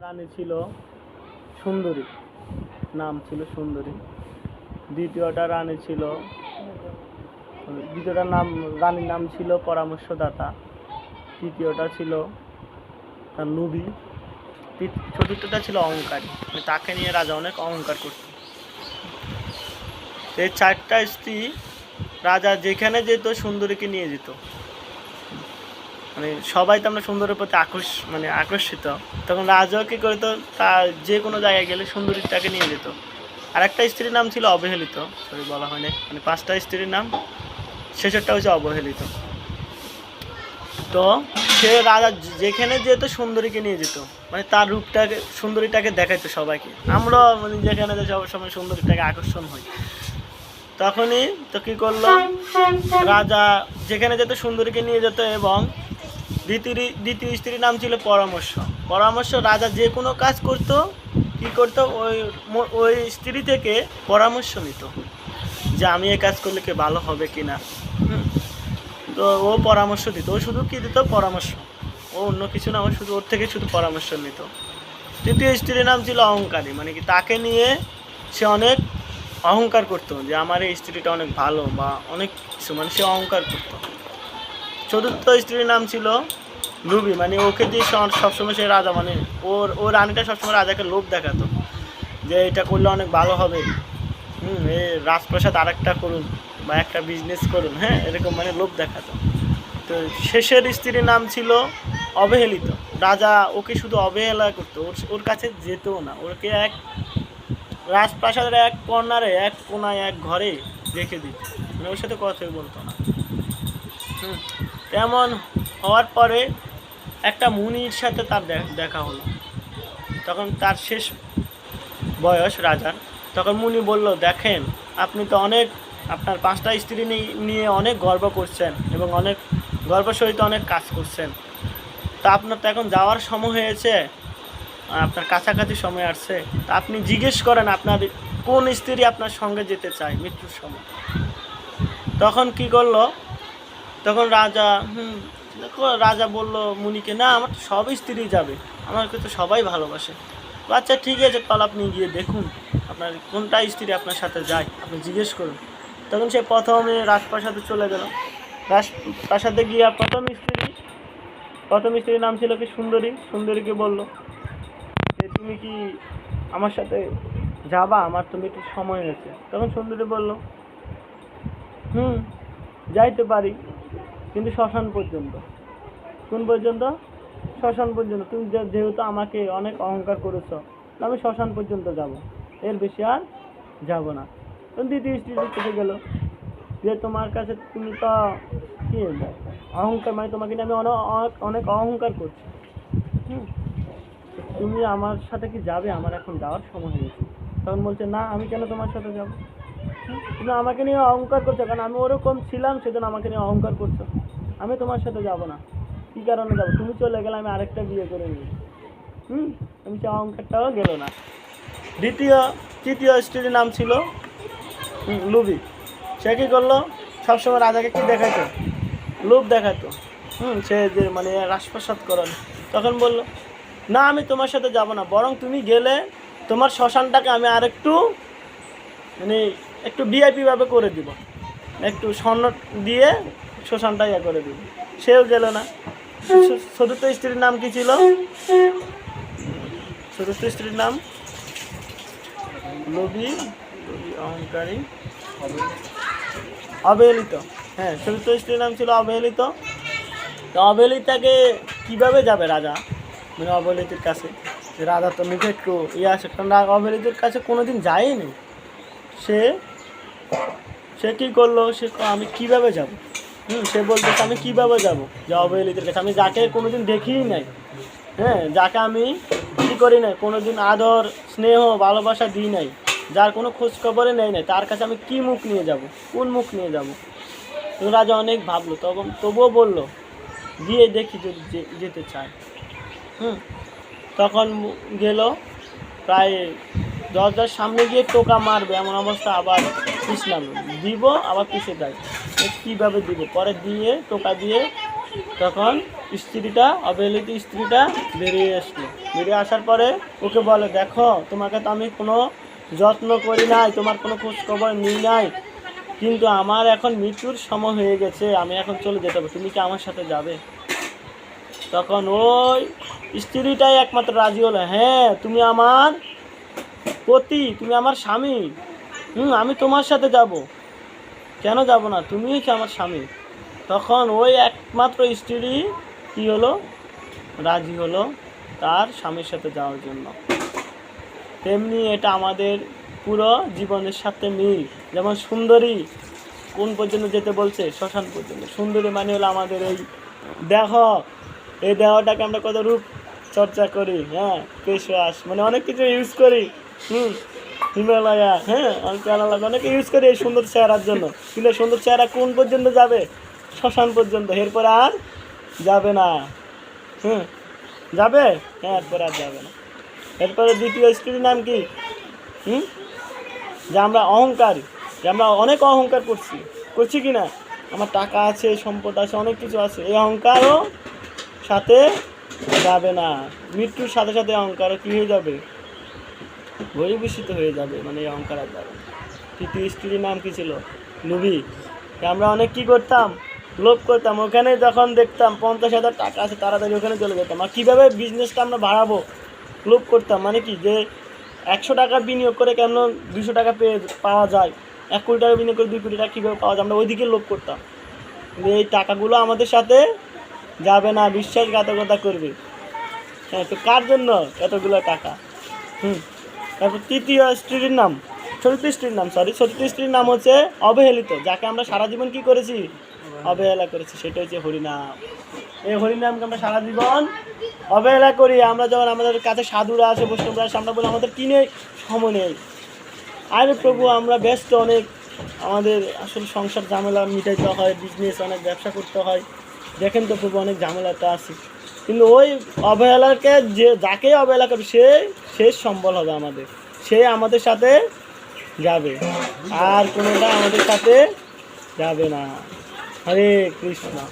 রানী ছিল সুন্দরী, নাম ছিল সুন্দরী। দ্বিতীয়টা রানী ছিল দ্বিতীয়টার নাম, রানীর নাম ছিল পরামর্শদাতা। তৃতীয়টা ছিল তৃ- চতুর্থটা ছিল অহংকারী। মানে তাকে নিয়ে রাজা অনেক অহংকার করত। এই চারটা স্ত্রী রাজা যেখানে যেত, সুন্দরীকে নিয়ে যেত। মানে সবাই তো আমরা সুন্দরের প্রতি আকর্ষ মানে আকর্ষিত। তখন রাজাও কি করতো? তার যে কোনো জায়গায় গেলে সুন্দরীটাকে নিয়ে যেত। আর একটা স্ত্রীর নাম ছিল অবহেলিত। সরি বলা হয়নি মানে পাঁচটা স্ত্রীর নাম, শেষেরটা হচ্ছে অবহেলিত। তো সে রাজা যেখানে যেত সুন্দরীকে নিয়ে যেত। মানে তার রূপটাকে, সুন্দরীটাকে দেখাইতো সবাইকে। আমরা মানে যেখানে সব, সময় সুন্দরীটাকে আকর্ষণ হই। তখনই তো কী করল? রাজা যেখানে যেত সুন্দরীকে নিয়ে যেত এবং দ্বিতীয় দ্বিতীয় স্ত্রীর নাম ছিল পরামর্শ। পরামর্শ রাজা যে কোনো কাজ করতো, কি করতো, ওই ওই স্ত্রী থেকে পরামর্শ নিত যে আমি এ কাজ করলে কি ভালো হবে কি না তো ও পরামর্শ দিত। ও শুধু কি দিত? পরামর্শ। ও অন্য কিছু না, ও শুধু ওর থেকে শুধু পরামর্শ নিত। তৃতীয় স্ত্রীর নাম ছিল অহংকারী মানে কি তাকে নিয়ে সে অনেক অহংকার করতো যে আমার এই স্ত্রীটা অনেক ভালো বা অনেক কিছু মানে সে অহংকার করতো। চতুর্থ স্ত্রীর নাম ছিল লুবি মানে ওকে দিয়ে সব- সবসময় সে রাজা মানে ওর ও রানীটা সবসময় রাজাকে লোভ দেখাতো যে এটা করলে অনেক ভালো হবে। হুম এ রাজপ্রাসাদ আরেকটা করুন বা একটা বিজনেস করুন হ্যাঁ এরকম মানে লোভ দেখাতো। তো শেষের স্ত্রীর নাম ছিল অবহেলিত। রাজা ওকে শুধু অবহেলা করতো ওর ওর কাছে যেতেও না। ওকে এক রাজপ্রাসাদের এক কর্নারে এক কোনায় এক ঘরে রেখে দিত। মানে ওর সাথে কথাই বলতো না। হুম, তেমন হওয়ার পরে একটা মুনির সাথে তার দেখা হলো। তখন তার শেষ বয়স রাজার। তখন মুনি বলল, দেখেন, আপনি তো অনেক, আপনার পাঁচটা স্ত্রী নিয়ে অনেক গর্ব করছেন এবং অনেক, গর্ব সহিত অনেক কাজ করছেন। তা আপনার তো এখন যাওয়ার সময় হয়েছে, আপনার কাছাকাছি সময় আসছে। তা আপনি জিজ্ঞেস করেন, আপনার কোন স্ত্রী আপনার সঙ্গে যেতে চায় মৃত্যুর সময়? তখন কি করল তখন রাজা, হুম, দেখো, রাজা বলল মুনিকে, না, আমার তো সব স্ত্রী যাবে, আমাকে তো সবাই ভালোবাসে। আচ্ছা ঠিক আছে তাহলে আপনি গিয়ে দেখুন, আপনার কোনটা স্ত্রী আপনার সাথে যায়, আপনি জিজ্ঞেস করুন। তখন সে প্রথমে রাজপ্রাসাদে চলে গেল। রাজপ্রাসাদে গিয়ে প্রথম স্ত্রী, প্রথম স্ত্রীর নাম ছিল কি সুন্দরী? সুন্দরীকে বলল যে তুমি কি আমার সাথে যাবা? আমার তুমি একটু সময় হয়েছে তখন সুন্দরী বলল, হুম, যাইতে পারি। কিন্তু শ্মশান পর্যন্ত। কোন পর্যন্ত? শ্মশান পর্যন্ত। তুমি যেহেতু আমাকে অনেক অহংকার করেছ আমি শ্মশান পর্যন্ত যাব। এর বেশি আর যাব না। দ্বিতীয় স্ত্রী থেকে গেল? যে তোমার কাছে তুমি তো কি অহংকার মানে তোমাকে নিয়ে আমি অনে- অনেক অনেক অহংকার করছি। তুমি আমার সাথে কি যাবে? আমার এখন যাওয়ার সময় হয়েছে। তখন বলছে, না, আমি কেন তোমার সাথে যাব? তুমি আমাকে নিয়ে অহংকার করছ, কারণ আমি ওরকম ছিলাম, সেজন্য আমাকে নিয়ে অহংকার করছ। আমি তোমার সাথে যাব না। কী কারণে যাব? তুমি চলে গেলে আমি আরেকটা বিয়ে করে নিই হুম? আমি সে অহংকারটাও গেল না। দ্বিতীয়, তৃতীয় স্ত্রীর নাম ছিল লুবি। সে কী করল? সবসময় রাজাকে কি দেখাতো লোভ দেখাতো হুম, সে যে মানে রাজপ্রসাদ করেন। তখন বলল, না, আমি তোমার সাথে যাব না। বরং তুমি গেলে তোমার শ্মশানটাকে আমি আরেকটু মানে একটু ভিআইপি ভাবে করে দিব। একটু স্বর্ণ দিয়ে শ্মশানটা ইয়ে করে দিব। সেও গেল না। চতুর্থ স্ত্রীর নাম কি ছিল? চতুর্থ স্ত্রীর নাম? লোভী অহংকারী। অবহেলিত। হ্যাঁ চতুর্থ স্ত্রীর নাম ছিল অবহেলিত। তো অবহেলিতাকে কীভাবে যাবে রাজা? মানে অবহেলিতের কাছে। রাজা তো মুখে একটু ইয়ে আছে, কারণ অবহেলিতের কাছে কোনোদিন যায়নি। সে সে কী করল? সে আমি কীভাবে যাব? হুম, সে বলতেছে, আমি কীভাবে যাব? যে অবহেলিতের কাছে আমি যাকে কোনোদিন দেখিই নাই। হ্যাঁ যাকে আমি কী করি নাই, কোনোদিন আদর, স্নেহ, ভালোবাসা দিই নাই, যার কোনো খোঁজ খবরে নেই নাই, তার কাছে আমি কি মুখ নিয়ে যাব? কোন মুখ নিয়ে যাব? রাজা অনেক ভাবলো, তখন তবুও বলল, গিয়ে দেখি যদি যেতে চায়। হুম, তখন গেল, প্রায় দরজার সামনে গিয়ে টোকা মারবে, এমন অবস্থা আবার পিছলাম দিব আবার যায় এ কীভাবে দিব? পরে দিয়ে, টোকা দিয়ে তখন স্ত্রীটা, অবহেলিত স্ত্রীটা বেরিয়ে আসলো। বেরিয়ে আসার পরে ওকে বলে, দেখো, তোমাকে তো আমি কোনো যত্ন করি নাই, তোমার কোনো খোঁজখবর নিই নাই। কিন্তু আমার এখন মৃত্যুর সময় হয়ে গেছে, আমি এখন চলে যেতে হবে। তুমি কি আমার সাথে যাবে? তখন ওই স্ত্রীটাই একমাত্র রাজি হলো হ্যাঁ তুমি আমার পতি, তুমি আমার স্বামী। হুম, আমি তোমার সাথে যাব। কেন যাব না? তুমিই হচ্ছে আমার স্বামী। তখন ওই একমাত্র স্ত্রী কী হলো? রাজি হলো তার স্বামীর সাথে যাওয়ার জন্য। তেমনি এটা আমাদের পুরো জীবনের সাথে মিল। যেমন সুন্দরী কোন পর্যন্ত যেতে বলছে? শ্মশান পর্যন্ত। সুন্দরী মানে হলো আমাদের এই দেহ। এই দেহটাকে আমরা কত রূপ চর্চা করি হ্যাঁ? ওয়াশ মানে অনেক কিছু ইউজ করি। হুম? হিমালয়া হ্যাঁ অনেক আলাদা অনেক ইউজ করি এই সুন্দর চেহারার জন্য। কিন্তু সুন্দর চেহারা কোন পর্যন্ত যাবে? শ্মশান পর্যন্ত। এরপর আর যাবে না। হুম, যাবে? হ্যাঁ এরপর আর যাবে না। এরপরে দ্বিতীয় স্ত্রীর নাম কি? হুম, যে আমরা অহংকারী, যে আমরা অনেক অহংকার করছি। করছি কি না? আমার টাকা আছে, সম্পদ আছে, অনেক কিছু আছে। এই অহংকারও সাথে যাবে না। মৃত্যুর সাথে সাথে অহংকারও কী হয়ে যাবে? বহির্ভূষিত হয়ে যাবে মানে এই অহংকার আর যাবে না। তৃতীয় স্ত্রীর নাম কি ছিল? নুবি আমরা অনেক কি করতাম? লোভ করতাম। ওখানে যখন দেখতাম পঞ্চাশ হাজার টাকা আছে, তাড়াতাড়ি ওখানে চলে যেতাম। আর কীভাবে বিজনেসটা আমরা বাড়াবো? লোভ করতাম। মানে কি? যে একশো টাকা বিনিয়োগ করে কেন দুশো টাকা পেয়ে পাওয়া যায়? এক কোটি টাকা বিনিয়োগ করে দুই কোটি টাকা কীভাবে পাওয়া যায়? আমরা ওইদিকে লোভ করতাম। কিন্তু এই টাকাগুলো আমাদের সাথে যাবে না, বিশ্বাসঘাতকতা করবে। হ্যাঁ তো কার জন্য এতগুলো টাকা? হুম। তারপর তৃতীয় স্ত্রীর নাম চতুর্থ স্ত্রীর নাম সরি চতুর্থ স্ত্রীর নাম হচ্ছে অবহেলিত, যাকে আমরা সারা জীবন কি করেছি? অবহেলা করেছি সেটা হচ্ছে হরিনাম। এই হরিনামকে আমরা সারা জীবন অবহেলা করি। আমরা যখন আমাদের কাছে সাধুরা আছে বৈষ্ণবরা আসে, আমরা বলি, আমাদের কি নেই? সময় নেই। আরে প্রভু, আমরা ব্যস্ত অনেক। আমাদের আসলে সংসার ঝামেলা মিটাইতে হয় বিজনেস অনেক ব্যবসা করতে হয়। দেখেন তো প্রভু, অনেক ঝামেলাটা আছে। কিন্তু ওই অবহেলাকে যে যাকে অবহেলা করবে সে শেষ সম্বল হবে আমাদের। সে আমাদের সাথে যাবে। আর কোনোটা আমাদের সাথে যাবে না। হরে কৃষ্ণ।